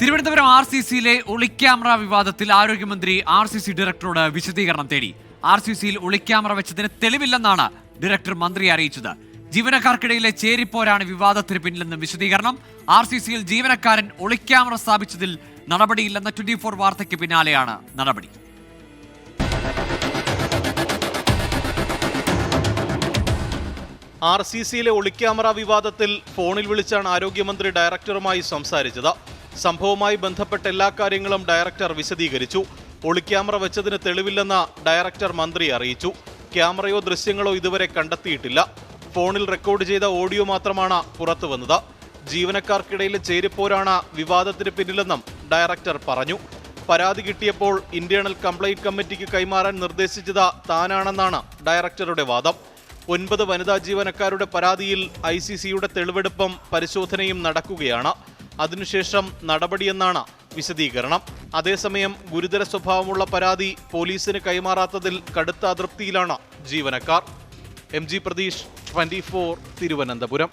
Thiruvananthapuram R C സിയിലെ ഒളിക്യാമറ വിവാദത്തിൽ ആരോഗ്യമന്ത്രി ആർ സി സി ഡയറക്ടറോട് വിശദീകരണം തേടി. ആർ സി സിയിൽ ഒളിക്യാമറ വെച്ചതിന് തെളിവില്ലെന്നാണ് ഡയറക്ടർ മന്ത്രി അറിയിച്ചത്. ജീവനക്കാർക്കിടയിലെ ചേരിപ്പോരാണ് വിവാദത്തിന് പിന്നിലെന്ന് വിശദീകരണം. ആർ സി സിയിൽ ജീവനക്കാരൻ ഒളിക്യാമറ സ്ഥാപിച്ചതിൽ നടപടിയില്ലെന്ന ട്വന്റി ഫോർ വാർത്തയ്ക്ക് പിന്നാലെയാണ് നടപടി. ആർ സി സിയിലെ ഒളിക്യാമറ വിവാദത്തിൽ ഫോണിൽ വിളിച്ചാണ് ആരോഗ്യമന്ത്രി ഡയറക്ടറുമായി സംസാരിച്ചത്. സംഭവവുമായി ബന്ധപ്പെട്ട എല്ലാ കാര്യങ്ങളും ഡയറക്ടർ വിശദീകരിച്ചു. ഒളിക്യാമറ വെച്ചതിന് തെളിവില്ലെന്ന ഡയറക്ടർ മന്ത്രി അറിയിച്ചു. ക്യാമറയോ ദൃശ്യങ്ങളോ ഇതുവരെ കണ്ടെത്തിയിട്ടില്ല. ഫോണിൽ റെക്കോർഡ് ചെയ്ത ഓഡിയോ മാത്രമാണ് പുറത്തു വന്നത്. ജീവനക്കാർക്കിടയിലെ ചേരിപ്പോരാണ് വിവാദത്തിന് പിന്നിലെന്നും ഡയറക്ടർ പറഞ്ഞു. പരാതി കിട്ടിയപ്പോൾ ഇന്റേണൽ കംപ്ലയിന്റ് കമ്മിറ്റിക്ക് കൈമാറാൻ നിർദ്ദേശിച്ചത് താനാണെന്നാണ് ഡയറക്ടറുടെ വാദം. ഒൻപത് വനിതാ ജീവനക്കാരുടെ പരാതിയിൽ ഐ സി സിയുടെ തെളിവെടുപ്പും പരിശോധനയും നടക്കുകയാണ്. അതിനുശേഷം നടപടിയെന്നാണ് വിശദീകരണം. അതേസമയം ഗുരുതര സ്വഭാവമുള്ള പരാതി പോലീസിന് കൈമാറാത്തതിൽ കടുത്ത അതൃപ്തിയിലാണ് ജീവനക്കാർ. M G Pratheesh twenty Thiruvananthapuram.